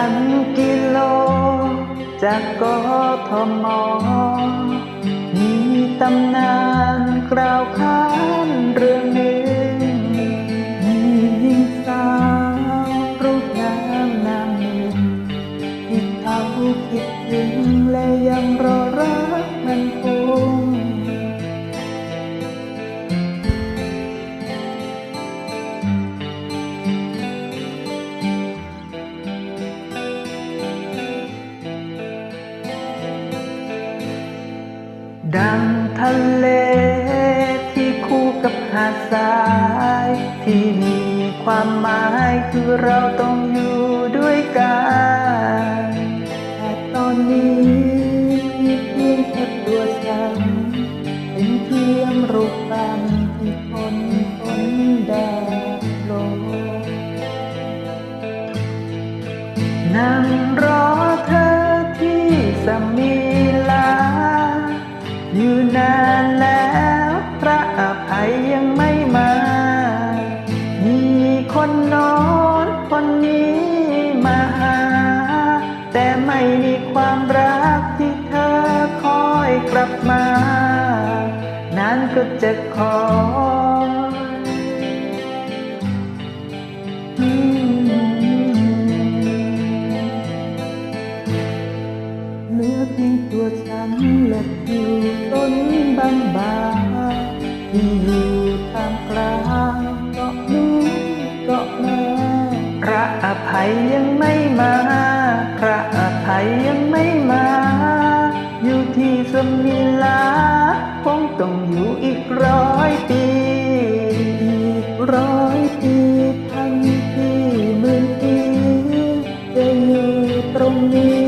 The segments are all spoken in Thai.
ันกิโล จากกทมมีตำนานกล่าวขา เลที่คู่กับหาดทราย ที่มีความหมายคือเราต้องอยู่ด้วยกันแต่ตอนนี้มีเพียงแค่ตัวฉันเป็นเพียงรูปปั้นที่ทนทนแดดลมนั่งร ความรักที่เธอคอยกลับมานานก็จะคอยเหลือเพียงตัวฉันและผิวต้นบางบางที่อยู่ท่ามกลางเกาะนู้นเกาะแม่พระอภัยยัง มิลาคงต้องอยู่อีกร้อยปีอีกร้อยปีพันปีหมื่นปีจะอยู่ตรงนี้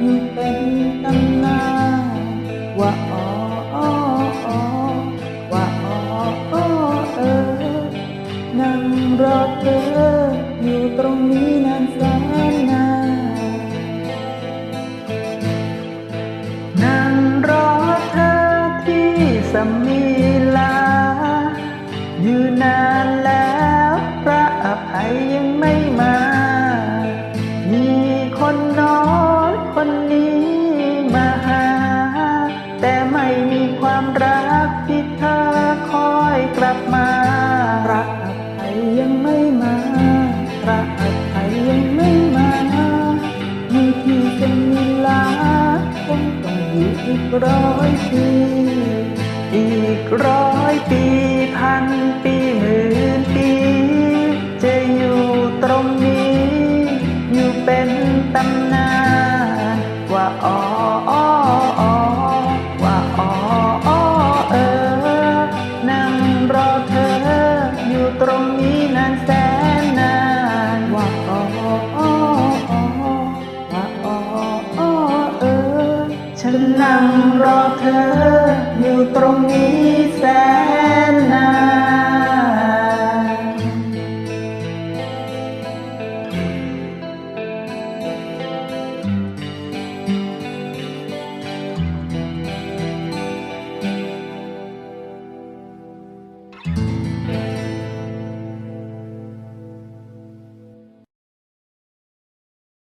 อยู่เป็นตำนานว่าอ๋ออ๋ออ๋อว่าอ๋ออ๋อเออนั่งรอเธออยู่ตรงนี้ มีลา อยู่นานแล้วพระอภัยยังไม่มา มีคนน้อยคนนี้มาหา แต่ไม่มีความรักที่เธอคอยกลับมาพระอภัยยังไม่มาพระอภัยยังไม่มาอยู่ที่จะมีลาคงต้องอยู่อีกร้อยปี เป็นตำนานว่าอ๋ออ๋ออ๋อว่าอ๋ออ๋อเออ นั่งรอเธออยู่ตรงนี้นานแสนนานว่าอ๋ออ๋ออ๋อว่าอ๋ออ๋อเออ ฉันนั่งรอเธออยู่ตรงนี้แสน